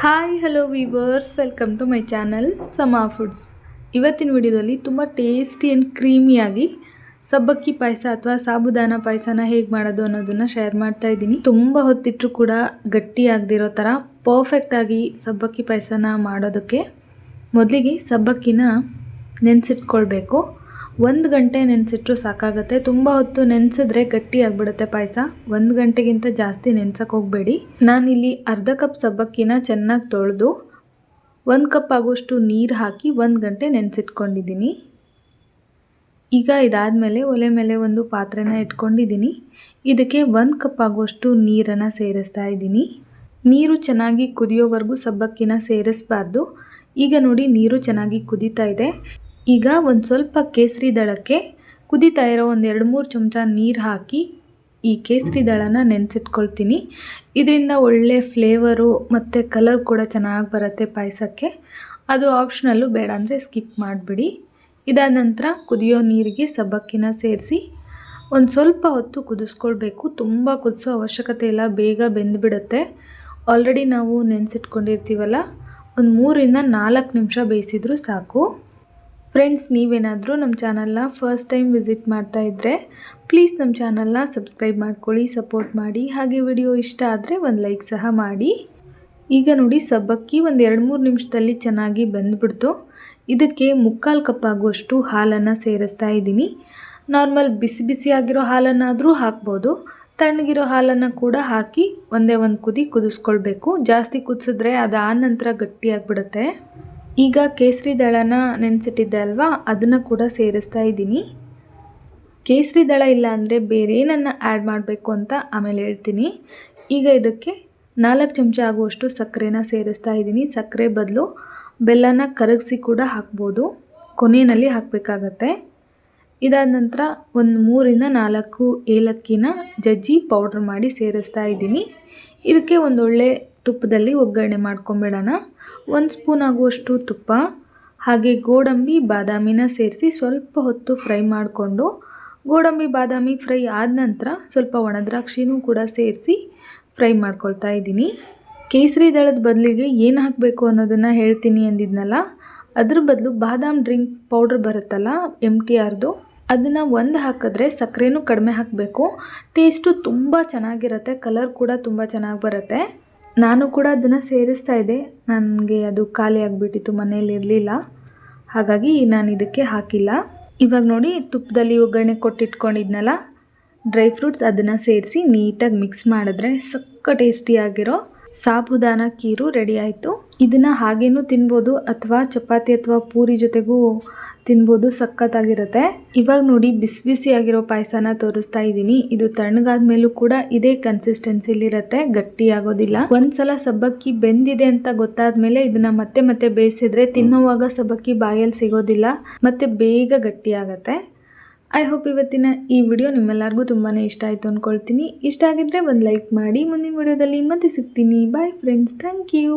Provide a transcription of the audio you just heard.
Hi hello viewers welcome to my channel Sama foods ಇವತ್ತಿನ ವಿಡಿಯೋದಲ್ಲಿ ತುಂಬ ಟೇಸ್ಟಿ ಆ್ಯಂಡ್ ಕ್ರೀಮಿಯಾಗಿ ಸಬ್ಬಕ್ಕಿ ಪಾಯಸ ಅಥವಾ ಸಾಬುದಾನ ಪಾಯಸನ ಹೇಗೆ ಮಾಡೋದು ಅನ್ನೋದನ್ನು ಶೇರ್ ಮಾಡ್ತಾ ಇದ್ದೀನಿ. ತುಂಬ ಹೊತ್ತಿಟ್ಟರು ಕೂಡ ಗಟ್ಟಿ ಆಗದಿರೋ ಥರ ಪರ್ಫೆಕ್ಟಾಗಿ ಸಬ್ಬಕ್ಕಿ ಪಾಯಸನ ಮಾಡೋದಕ್ಕೆ ಮೊದಲಿಗೆ ಸಬ್ಬಕ್ಕಿನ ನೆನೆಸಿಟ್ಕೊಳ್ಬೇಕು. ಒಂದು ಗಂಟೆ ನೆನೆಸಿಟ್ರು ಸಾಕಾಗುತ್ತೆ. ತುಂಬ ಹೊತ್ತು ನೆನೆಸಿದ್ರೆ ಗಟ್ಟಿ ಆಗಿಬಿಡುತ್ತೆ ಪಾಯಸ. ಒಂದು ಗಂಟೆಗಿಂತ ಜಾಸ್ತಿ ನೆನ್ಸಕ್ಕೆ ಹೋಗಬೇಡಿ. ನಾನಿಲ್ಲಿ ಅರ್ಧ ಕಪ್ ಸಬ್ಬಕ್ಕಿನ ಚೆನ್ನಾಗಿ ತೊಳೆದು, ಒಂದು ಕಪ್ ಆಗೋಷ್ಟು ನೀರು ಹಾಕಿ ಒಂದು ಗಂಟೆ ನೆನೆಸಿಟ್ಕೊಂಡಿದ್ದೀನಿ ಈಗ ಇದಾದಮೇಲೆ ಒಲೆ ಮೇಲೆ ಒಂದು ಪಾತ್ರೆನ ಇಟ್ಕೊಂಡಿದ್ದೀನಿ ಇದಕ್ಕೆ ಒಂದು ಕಪ್ ಆಗುವಷ್ಟು ನೀರನ್ನು ಸೇರಿಸ್ತಾ ಇದ್ದೀನಿ ನೀರು ಚೆನ್ನಾಗಿ ಕುದಿಯೋವರೆಗೂ ಸಬ್ಬಕ್ಕಿನ ಸೇರಿಸಬಾರ್ದು. ಈಗ ನೋಡಿ ನೀರು ಚೆನ್ನಾಗಿ ಕುದೀತಾ ಇದೆ. ಈಗ ಒಂದು ಸ್ವಲ್ಪ ಕೇಸರಿ ದಳಕ್ಕೆ ಕುದೀತಾ ಇರೋ ಒಂದು ಎರಡು ಮೂರು ಚಮಚ ನೀರು ಹಾಕಿ ಈ ಕೇಸರಿ ದಳನ ನೆನೆಸಿಟ್ಕೊಳ್ತೀನಿ. ಇದರಿಂದ ಒಳ್ಳೆ ಫ್ಲೇವರು ಮತ್ತು ಕಲರ್ ಕೂಡ ಚೆನ್ನಾಗಿ ಬರುತ್ತೆ ಪಾಯಸಕ್ಕೆ. ಅದು ಆಪ್ಷನಲ್ಲು ಬೇಡ ಅಂದರೆ ಸ್ಕಿಪ್ ಮಾಡಿಬಿಡಿ. ಇದಾದ ನಂತರ ಕುದಿಯೋ ನೀರಿಗೆ ಸಬ್ಬಕ್ಕಿನ ಸೇರಿಸಿ ಒಂದು ಸ್ವಲ್ಪ ಹೊತ್ತು ಕುದಿಸ್ಕೊಳ್ಬೇಕು. ತುಂಬ ಕುದಿಸೋ ಅವಶ್ಯಕತೆ ಇಲ್ಲ, ಬೇಗ ಬೆಂದುಬಿಡುತ್ತೆ. ಆಲ್ರೆಡಿ ನಾವು ನೆನೆಸಿಟ್ಕೊಂಡಿರ್ತೀವಲ್ಲ, ಒಂದು ಮೂರಿಂದ ನಾಲ್ಕು ನಿಮಿಷ ಬೇಯಿಸಿದ್ರೂ ಸಾಕು. ಫ್ರೆಂಡ್ಸ್ ನೀವೇನಾದರೂ ನಮ್ಮ ಚಾನಲ್ನ ಫಸ್ಟ್ ಟೈಮ್ ವಿಸಿಟ್ ಮಾಡ್ತಾ ಇದ್ದರೆ ಪ್ಲೀಸ್ ನಮ್ಮ ಚಾನಲ್ನ ಸಬ್ಸ್ಕ್ರೈಬ್ ಮಾಡ್ಕೊಳ್ಳಿ ಸಪೋರ್ಟ್ ಮಾಡಿ. ಹಾಗೆ ವಿಡಿಯೋ ಇಷ್ಟ ಆದರೆ ಒಂದು ಲೈಕ್ ಸಹ ಮಾಡಿ. ಈಗ ನೋಡಿ, ಸಬ್ಬಕ್ಕಿ ಒಂದು ಎರಡು ಮೂರು ನಿಮಿಷದಲ್ಲಿ ಚೆನ್ನಾಗಿ ಬಂದುಬಿಡ್ತು. ಇದಕ್ಕೆ ಮುಕ್ಕಾಲು ಕಪ್ ಆಗುವಷ್ಟು ಹಾಲನ್ನು ಸೇರಿಸ್ತಾ ಇದ್ದೀನಿ. ನಾರ್ಮಲ್ ಬಿಸಿ ಬಿಸಿಯಾಗಿರೋ ಹಾಲನ್ನಾದರೂ ಹಾಕ್ಬೋದು. ತಣ್ಣಗಿರೋ ಹಾಲನ್ನು ಕೂಡ ಹಾಕಿ ಒಂದೇ ಒಂದು ಕುದಿ ಕುದಿಸ್ಕೊಳ್ಬೇಕು. ಜಾಸ್ತಿ ಕುದಿಸಿದ್ರೆ ಅದು ಆ ನಂತರ ಗಟ್ಟಿಯಾಗಿಬಿಡುತ್ತೆ ಈಗ ಕೇಸರಿ ದಳನ ನೆನೆಸಿಟ್ಟಿದ್ದೆ ಅಲ್ವಾ? ಅದನ್ನು ಕೂಡ ಸೇರಿಸ್ತಾ ಇದ್ದೀನಿ. ಕೇಸರಿ ದಳ ಇಲ್ಲ ಅಂದರೆ ಬೇರೆ ಏನನ್ನು ಆ್ಯಡ್ ಮಾಡಬೇಕು ಅಂತ ಆಮೇಲೆ ಹೇಳ್ತೀನಿ. ಈಗ ಇದಕ್ಕೆ ನಾಲ್ಕು ಚಮಚ ಆಗುವಷ್ಟು ಸಕ್ಕರೆನ ಸೇರಿಸ್ತಾ ಇದ್ದೀನಿ. ಸಕ್ಕರೆ ಬದಲು ಬೆಲ್ಲನ ಕರಗಿಸಿ ಕೂಡ ಹಾಕ್ಬೋದು. ಕೊನೆಯಲ್ಲಿ ಹಾಕಬೇಕಾಗತ್ತೆ. ಇದಾದ ನಂತರ ಒಂದು ಮೂರಿಂದ ನಾಲ್ಕು ಏಲಕ್ಕಿನ ಜಜ್ಜಿ ಪೌಡ್ರ್ ಮಾಡಿ ಸೇರಿಸ್ತಾ ಇದ್ದೀನಿ. ಇದಕ್ಕೆ ಒಂದೊಳ್ಳೆ ತುಪ್ಪದಲ್ಲಿ ಒಗ್ಗರಣೆ ಮಾಡ್ಕೊಂಬಿಡೋಣ. ಒಂದು ಸ್ಪೂನ್ ಆಗುವಷ್ಟು ತುಪ್ಪ, ಹಾಗೆ ಗೋಡಂಬಿ, ಬಾದಾಮಿನ ಸೇರಿಸಿ ಸ್ವಲ್ಪ ಹೊತ್ತು ಫ್ರೈ ಮಾಡಿಕೊಂಡು, ಗೋಡಂಬಿ, ಬಾದಾಮಿ ಫ್ರೈ ಆದ ನಂತರ ಸ್ವಲ್ಪ ಒಣದ್ರಾಕ್ಷಿನೂ ಕೂಡ ಸೇರಿಸಿ ಫ್ರೈ ಮಾಡ್ಕೊಳ್ತಾ ಇದ್ದೀನಿ. ಕೇಸರಿ ದಳದ ಬದಲಿಗೆ ಏನು ಹಾಕಬೇಕು ಅನ್ನೋದನ್ನು ಹೇಳ್ತೀನಿ ಅಂದಿದ್ನಲ್ಲ, ಅದ್ರ ಬದಲು ಬಾದಾಮ್ ಡ್ರಿಂಕ್ ಪೌಡ್ರ್ ಬರುತ್ತಲ್ಲ ಎಂ ಟಿ ಆರ್ದು, ಅದನ್ನು ಒಂದು ಹಾಕಿದ್ರೆ ಸಕ್ಕರೆನೂ ಕಡಿಮೆ ಹಾಕಬೇಕು. ಟೇಸ್ಟು ತುಂಬ ಚೆನ್ನಾಗಿರುತ್ತೆ, ಕಲರ್ ಕೂಡ ತುಂಬ ಚೆನ್ನಾಗಿ ಬರುತ್ತೆ. ನಾನು ಕೂಡ ಅದನ್ನು ಸೇರಿಸ್ತಾ ಇದ್ದೆ. ನನಗೆ ಅದು ಖಾಲಿ ಆಗಿಬಿಟ್ಟಿತ್ತು, ಮನೇಲಿ ಇರಲಿಲ್ಲ. ಹಾಗಾಗಿ ನಾನು ಇದಕ್ಕೆ ಹಾಕಿಲ್ಲ. ಇವಾಗ ನೋಡಿ ತುಪ್ಪದಲ್ಲಿ ಒಗ್ಗರಣೆ ಕೊಟ್ಟಿಟ್ಕೊಂಡಿದ್ನಲ್ಲ, ಡ್ರೈ ಫ್ರೂಟ್ಸ್ ಅದನ್ನು ಸೇರಿಸಿ ನೀಟಾಗಿ ಮಿಕ್ಸ್ ಮಾಡಿದ್ರೆ ಸಕ್ಕ ಟೇಸ್ಟಿಯಾಗಿರೋ ಸಾಬುದಾನ ಕೀರು ರೆಡಿ ಆಯಿತು. ಇದನ್ನು ಹಾಗೇನೂ ತಿನ್ಬೋದು ಅಥವಾ ಚಪಾತಿ ಅಥವಾ ಪೂರಿ ಜೊತೆಗೂ ತಿನ್ಬೋದು ಸಖತ್ತಾಗಿರುತ್ತೆ. ಇವಾಗ ನೋಡಿ ಬಿಸಿ ಆಗಿರೋ ಪಾಯಸನ ತೋರಿಸ್ತಾ ಇದ್ದೀನಿ. ಇದು ತಣ್ಣಗಾದ ಮೇಲೂ ಕೂಡ ಇದೇ ಕನ್ಸಿಸ್ಟೆನ್ಸಿಲಿರುತ್ತೆ ಗಟ್ಟಿ ಆಗೋದಿಲ್ಲ ಒಂದ್ಸಲ ಸಬ್ಬಕ್ಕಿ ಬೆಂದಿದೆ ಅಂತ ಗೊತ್ತಾದ್ಮೇಲೆ ಇದನ್ನ ಮತ್ತೆ ಮತ್ತೆ ಬೇಯಿಸಿದ್ರೆ ತಿನ್ನೋವಾಗ ಸಬ್ಬಕ್ಕಿ ಬಾಯಲ್ಲಿ ಸಿಗೋದಿಲ್ಲ, ಮತ್ತೆ ಬೇಗ ಗಟ್ಟಿ ಆಗತ್ತೆ ಐ ಹೋಪ್ ಇವತ್ತಿನ ಈ ವಿಡಿಯೋ ನಿಮ್ಮೆಲ್ಲರಿಗೂ ತುಂಬಾ ಇಷ್ಟ ಆಯಿತು ಅಂದ್ಕೊಳ್ತೀನಿ ಇಷ್ಟ ಆಗಿದ್ರೆ ಒಂದು ಲೈಕ್ ಮಾಡಿ ಮುಂದಿನ ವಿಡಿಯೋದಲ್ಲಿ ಮತ್ತೆ ಸಿಗ್ತೀನಿ. Bye friends thank you